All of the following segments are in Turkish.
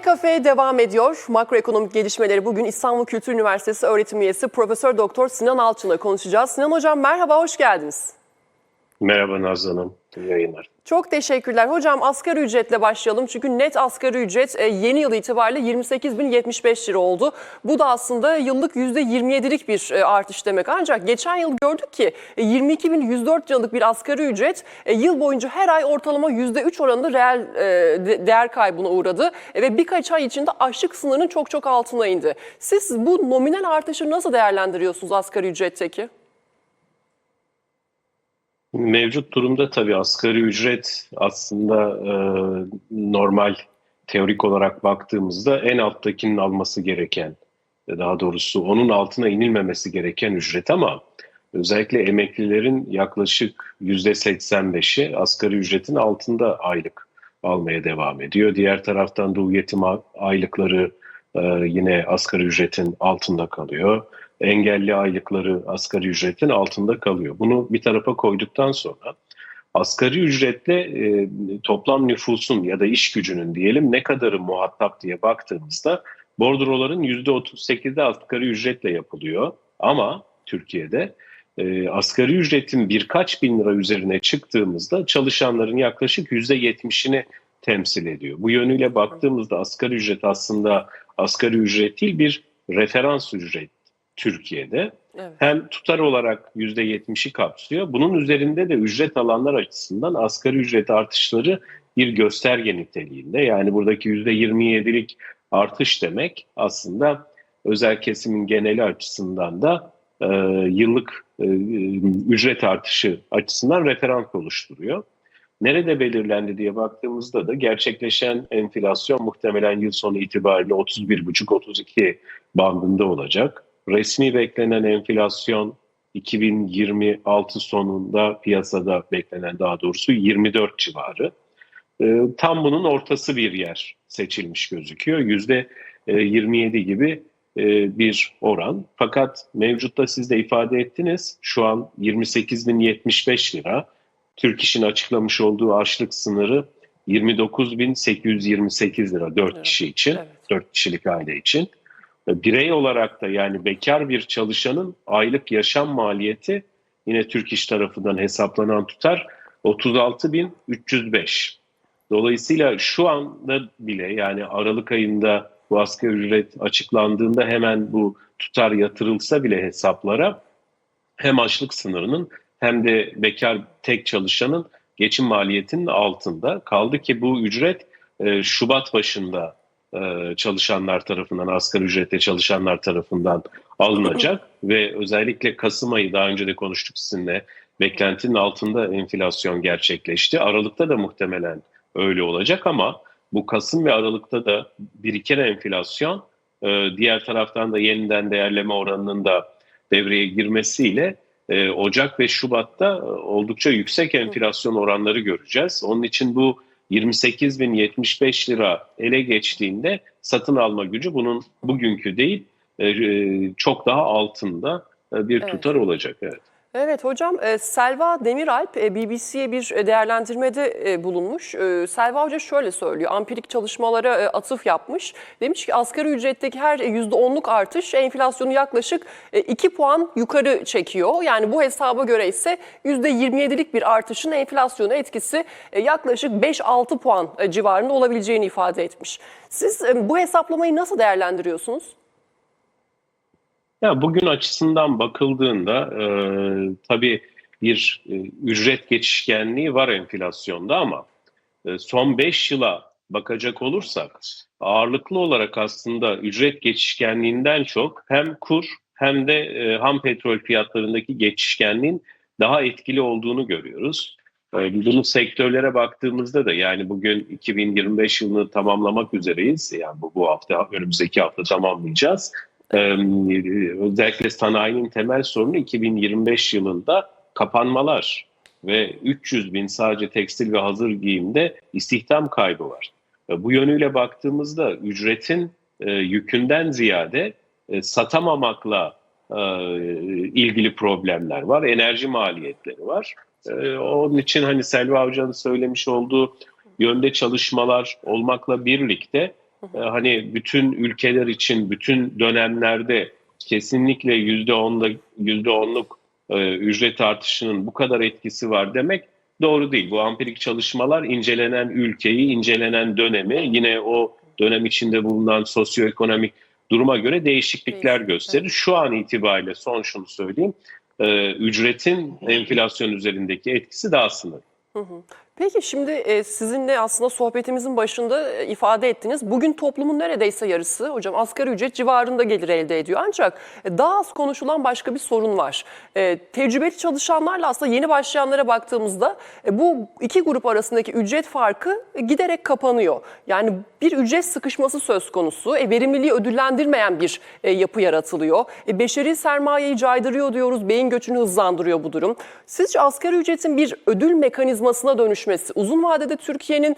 Kafe devam ediyor. Makroekonomik gelişmeleri bugün İstanbul Kültür Üniversitesi öğretim üyesi Profesör Doktor Sinan Alçın'la konuşacağız. Sinan Hocam merhaba, hoş geldiniz. Merhaba Nazlı Hanım, yayınlar. Çok teşekkürler. Hocam asgari ücretle başlayalım. Çünkü net asgari ücret e, yeni yıl itibariyle 28.075 lira oldu. Bu da aslında yıllık %27'lik bir e, artış demek. Ancak geçen yıl gördük ki e, 22.104 liralık bir asgari ücret e, yıl boyunca her ay ortalama %3 oranında reel e, de- değer kaybına uğradı. E, Ve birkaç ay içinde açlık sınırının çok çok altına indi. Siz bu nominal artışı nasıl değerlendiriyorsunuz asgari ücretteki? Mevcut durumda tabii asgari ücret aslında e, normal teorik olarak baktığımızda en alttakinin alması gereken, daha doğrusu onun altına inilmemesi gereken ücret ama özellikle emeklilerin yaklaşık %85'i asgari ücretin altında aylık almaya devam ediyor. Diğer taraftan dul yetim aylıkları e, yine asgari ücretin altında kalıyor. Engelli aylıkları asgari ücretin altında kalıyor. Bunu bir tarafa koyduktan sonra asgari ücretle e, toplam nüfusun ya da iş gücünün diyelim ne kadarı muhatap diye baktığımızda bordroların %38'de asgari ücretle yapılıyor. Ama Türkiye'de e, asgari ücretin birkaç bin lira üzerine çıktığımızda çalışanların yaklaşık %70'ini temsil ediyor. Bu yönüyle baktığımızda asgari ücret aslında asgari ücret değil bir referans ücret Türkiye'de. Evet. Hem tutar olarak %70'i kapsıyor. Bunun üzerinde de ücret alanlar açısından asgari ücret artışları bir gösterge niteliğinde. Yani buradaki %27'lik artış demek aslında özel kesimin geneli açısından da e, yıllık e, ücret artışı açısından referans oluşturuyor. Nerede belirlendi diye baktığımızda da gerçekleşen enflasyon muhtemelen yıl sonu itibariyle 31,5-32 bandında olacak. Resmi beklenen enflasyon 2026 sonunda piyasada beklenen daha doğrusu 24 civarı. Ee, tam bunun ortası bir yer seçilmiş gözüküyor. Yüzde e, 27 gibi e, bir oran. Fakat mevcutta siz de ifade ettiniz. Şu an 28.075 lira. Türk İş'in açıklamış olduğu açlık sınırı 29.828 lira 4 Evet, kişi için, evet. 4 kişilik aile için. Birey olarak da yani bekar bir çalışanın aylık yaşam maliyeti yine Türk İş tarafından hesaplanan tutar 36.305. Dolayısıyla şu anda bile yani Aralık ayında bu asgari ücret açıklandığında hemen bu tutar yatırılsa bile hesaplara hem açlık sınırının hem de bekar tek çalışanın geçim maliyetinin altında. Kaldı ki bu ücret e, Şubat başında e, çalışanlar tarafından, asgari ücretle çalışanlar tarafından alınacak ve özellikle Kasım ayı daha önce de konuştuk sizinle beklentinin altında enflasyon gerçekleşti. Aralıkta da muhtemelen öyle olacak ama bu Kasım ve Aralıkta da biriken enflasyon e, diğer taraftan da yeniden değerleme oranının da devreye girmesiyle e, Ocak ve Şubat'ta oldukça yüksek enflasyon oranları göreceğiz. Onun için bu 28.075 lira ele geçtiğinde satın alma gücü bunun bugünkü değil e, e, çok daha altında e, bir Evet. tutar olacak. Evet. Evet hocam e, Selva Demiralp e, BBC'ye bir e, değerlendirmede bulunmuş. Selva Hoca şöyle söylüyor, ampirik çalışmalara atıf yapmış. Demiş ki asgari ücretteki her %10'luk artış enflasyonu yaklaşık 2 puan yukarı çekiyor. Yani bu hesaba göre ise %27'lik bir artışın enflasyona etkisi yaklaşık 5-6 puan civarında olabileceğini ifade etmiş. Siz bu hesaplamayı nasıl değerlendiriyorsunuz? Ya bugün açısından bakıldığında e, tabii bir e, ücret geçişkenliği var enflasyonda ama e, son 5 yıla bakacak olursak ağırlıklı olarak aslında ücret geçişkenliğinden çok hem kur hem de e, ham petrol fiyatlarındaki geçişkenliğin daha etkili olduğunu görüyoruz. E, bunu sektörlere baktığımızda da yani bugün 2025 yılını tamamlamak üzereyiz. Yani bu, bu hafta önümüzdeki hafta tamamlayacağız. Özellikle sanayinin temel sorunu 2025 yılında kapanmalar ve 300 bin sadece tekstil ve hazır giyimde istihdam kaybı var. E, Bu yönüyle baktığımızda ücretin e, yükünden ziyade e, satamamakla ilgili problemler var. Enerji maliyetleri var. Onun için hani Selva Hoca'nın söylemiş olduğu yönde çalışmalar olmakla birlikte e, hani bütün ülkeler için bütün dönemlerde kesinlikle yüzde onla yüzde onluk e, ücret artışının bu kadar etkisi var demek doğru değil. Bu ampirik çalışmalar incelenen ülkeyi, incelenen dönemi, yine o dönem içinde bulunan sosyoekonomik duruma göre değişiklikler Değişik, gösterir. Şu an itibariyle son şunu söyleyeyim, e, ücretin enflasyon üzerindeki etkisi daha sınırlı. Peki şimdi e, sizinle aslında sohbetimizin başında e, ifade ettiniz. Bugün toplumun neredeyse yarısı hocam asgari ücret civarında gelir elde ediyor. Ancak e, daha az konuşulan başka bir sorun var. Tecrübeli çalışanlarla aslında yeni başlayanlara baktığımızda bu iki grup arasındaki ücret farkı giderek kapanıyor. Yani bir ücret sıkışması söz konusu. Verimliliği ödüllendirmeyen bir yapı yaratılıyor. E, beşeri sermayeyi caydırıyor diyoruz. Beyin göçünü hızlandırıyor bu durum. Sizce asgari ücretin bir ödül mekanizmasına dönüşmesi uzun vadede Türkiye'nin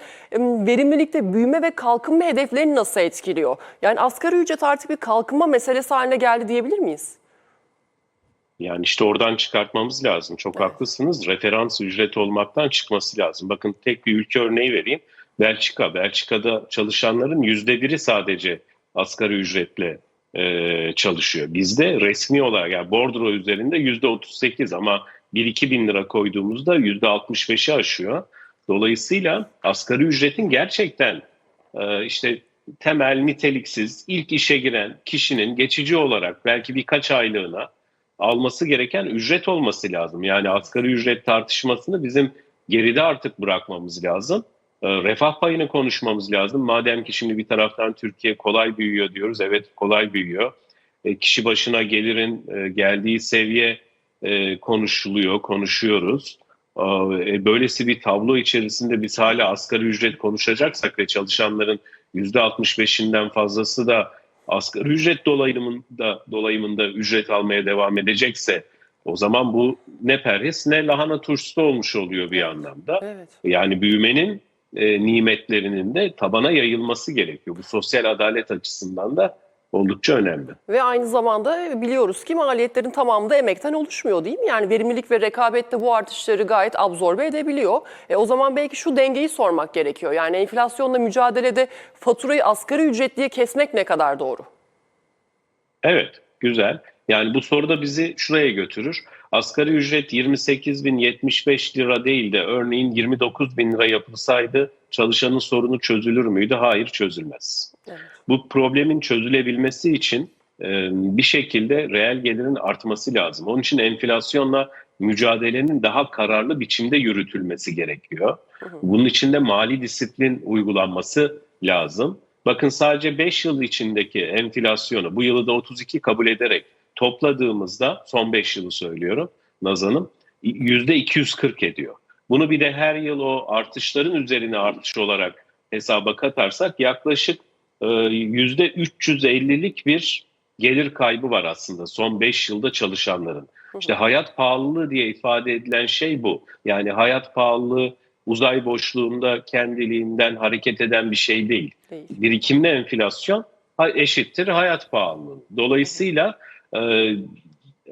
verimlilikte büyüme ve kalkınma hedeflerini nasıl etkiliyor? Yani asgari ücret artık bir kalkınma meselesi haline geldi diyebilir miyiz? Yani işte oradan çıkartmamız lazım. Çok haklısınız. Referans ücret olmaktan çıkması lazım. Bakın tek bir ülke örneği vereyim. Belçika. Belçika'da çalışanların yüzde biri sadece asgari ücretle e, çalışıyor. Bizde resmi olarak yani bordro üzerinde yüzde 38 ama 1-2 bin lira koyduğumuzda yüzde 65'i aşıyor. Dolayısıyla asgari ücretin gerçekten e, işte temel, niteliksiz, ilk işe giren kişinin geçici olarak belki birkaç aylığına alması gereken ücret olması lazım. Yani asgari ücret tartışmasını bizim geride artık bırakmamız lazım. E, refah payını konuşmamız lazım. Madem ki şimdi bir taraftan Türkiye kolay büyüyor diyoruz. Evet kolay büyüyor. E, kişi başına gelirin geldiği seviye konuşuluyor, konuşuyoruz. E, böylesi bir tablo içerisinde biz hala asgari ücret konuşacaksak ve çalışanların %65'inden fazlası da asgari ücret dolayımında, dolayımında ücret almaya devam edecekse o zaman bu ne perhis ne lahana turşusu olmuş oluyor bir anlamda. Evet. Yani büyümenin e, nimetlerinin de tabana yayılması gerekiyor. Bu sosyal adalet açısından da oldukça önemli. Ve aynı zamanda biliyoruz ki maliyetlerin tamamı da emekten oluşmuyor değil mi? Yani verimlilik ve rekabet de bu artışları gayet absorbe edebiliyor. E, o zaman belki şu dengeyi sormak gerekiyor. Yani enflasyonla mücadelede faturayı asgari ücretliye kesmek ne kadar doğru? Evet, güzel. Yani bu soru da bizi şuraya götürür. Asgari ücret 28.075 lira değil de örneğin 29 bin lira yapılsaydı çalışanın sorunu çözülür müydü? Hayır çözülmez. Evet. Bu problemin çözülebilmesi için e, bir şekilde reel gelirin artması lazım. Onun için enflasyonla mücadelenin daha kararlı biçimde yürütülmesi gerekiyor. Bunun için de mali disiplin uygulanması lazım. Bakın sadece 5 yıl içindeki enflasyonu bu yılı da 32 kabul ederek topladığımızda son 5 yılı söylüyorum Naz Hanım %240 ediyor. Bunu bir de her yıl o artışların üzerine artış olarak hesaba katarsak yaklaşık e, %350'lik bir gelir kaybı var aslında son 5 yılda çalışanların. İşte hayat pahalılığı diye ifade edilen şey bu. Yani hayat pahalılığı uzay boşluğunda kendiliğinden hareket eden bir şey değil. Değil. Birikimli enflasyon eşittir hayat pahalılığı. Dolayısıyla e,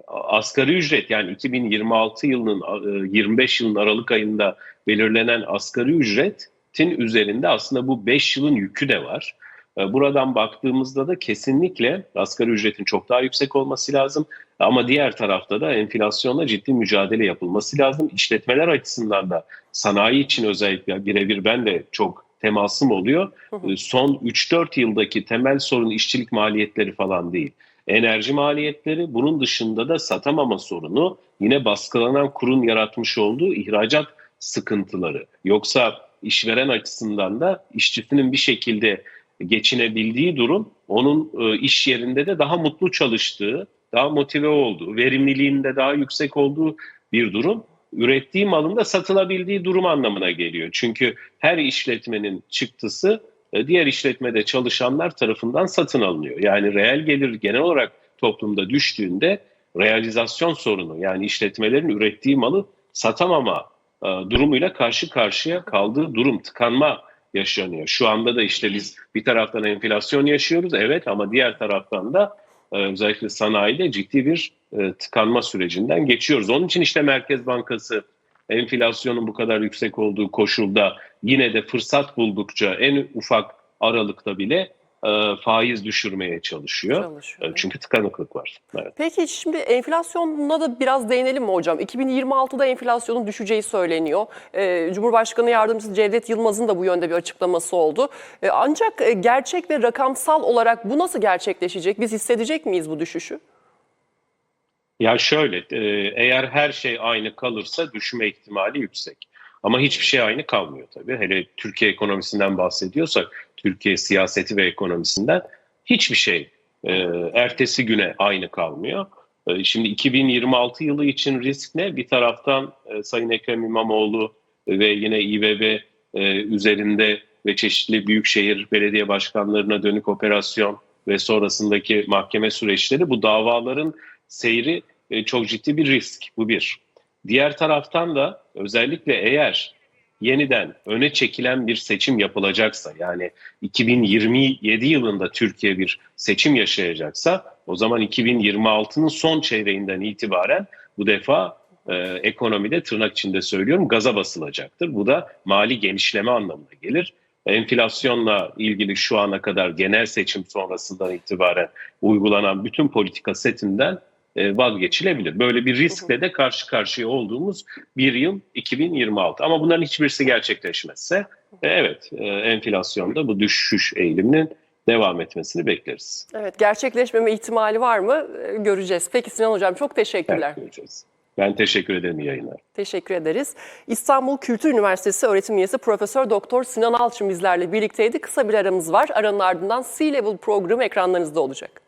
asgari ücret yani 2026 yılının e, 25 yılın Aralık ayında belirlenen asgari ücretin üzerinde aslında bu 5 yılın yükü de var. E, Buradan baktığımızda da kesinlikle asgari ücretin çok daha yüksek olması lazım. Ama diğer tarafta da enflasyonla ciddi mücadele yapılması lazım. İşletmeler açısından da sanayi için özellikle birebir ben de çok temasım oluyor. E, Son 3-4 yıldaki temel sorun işçilik maliyetleri falan değil. Enerji maliyetleri bunun dışında da satamama sorunu yine baskılanan kurun yaratmış olduğu ihracat sıkıntıları. Yoksa işveren açısından da işçisinin bir şekilde geçinebildiği durum onun e, iş yerinde de daha mutlu çalıştığı, daha motive olduğu, verimliliğinde daha yüksek olduğu bir durum. Ürettiği malın da satılabildiği durum anlamına geliyor. Çünkü her işletmenin çıktısı e, diğer işletmede çalışanlar tarafından satın alınıyor. Yani reel gelir genel olarak toplumda düştüğünde realizasyon sorunu yani işletmelerin ürettiği malı satamama e, durumuyla karşı karşıya kaldığı durum tıkanma yaşanıyor. Şu anda da işte biz bir taraftan enflasyon yaşıyoruz evet ama diğer taraftan da e, özellikle sanayide ciddi bir e, tıkanma sürecinden geçiyoruz. Onun için işte Merkez Bankası enflasyonun bu kadar yüksek olduğu koşulda yine de fırsat buldukça en ufak aralıkta bile e, faiz düşürmeye çalışıyor. Çalışıyor. E, Çünkü tıkanıklık var. Evet. Peki şimdi enflasyonuna da biraz değinelim mi hocam? 2026'da enflasyonun düşeceği söyleniyor. Ee, Cumhurbaşkanı Yardımcısı Cevdet Yılmaz'ın da bu yönde bir açıklaması oldu. Ancak e, gerçek ve rakamsal olarak bu nasıl gerçekleşecek? Biz hissedecek miyiz bu düşüşü? Ya şöyle, e, eğer her şey aynı kalırsa düşme ihtimali yüksek. Ama hiçbir şey aynı kalmıyor tabii. Hele Türkiye ekonomisinden bahsediyorsak, Türkiye siyaseti ve ekonomisinden hiçbir şey e, ertesi güne aynı kalmıyor. E, Şimdi 2026 yılı için risk ne? Bir taraftan e, Sayın Ekrem İmamoğlu ve yine İBB e, üzerinde ve çeşitli büyükşehir belediye başkanlarına dönük operasyon ve sonrasındaki mahkeme süreçleri bu davaların seyri e, çok ciddi bir risk. Bu bir. Diğer taraftan da özellikle eğer yeniden öne çekilen bir seçim yapılacaksa yani 2027 yılında Türkiye bir seçim yaşayacaksa o zaman 2026'nın son çeyreğinden itibaren bu defa e, ekonomide tırnak içinde söylüyorum gaza basılacaktır. Bu da mali genişleme anlamına gelir. Enflasyonla ilgili şu ana kadar genel seçim sonrasından itibaren uygulanan bütün politika setinden vazgeçilebilir. Böyle bir riskle de karşı karşıya olduğumuz bir yıl 2026. Ama bunların hiçbirisi gerçekleşmezse e, evet e, enflasyonda bu düşüş eğiliminin devam etmesini bekleriz. Evet, gerçekleşmeme ihtimali var mı? Ee, Göreceğiz. Peki Sinan Hocam çok teşekkürler. Evet, göreceğiz. Ben teşekkür ederim yayınlar. Teşekkür ederiz. İstanbul Kültür Üniversitesi öğretim üyesi Profesör Doktor Sinan Alçın bizlerle birlikteydi. Kısa bir aramız var. Aranın ardından C-Level programı ekranlarınızda olacak.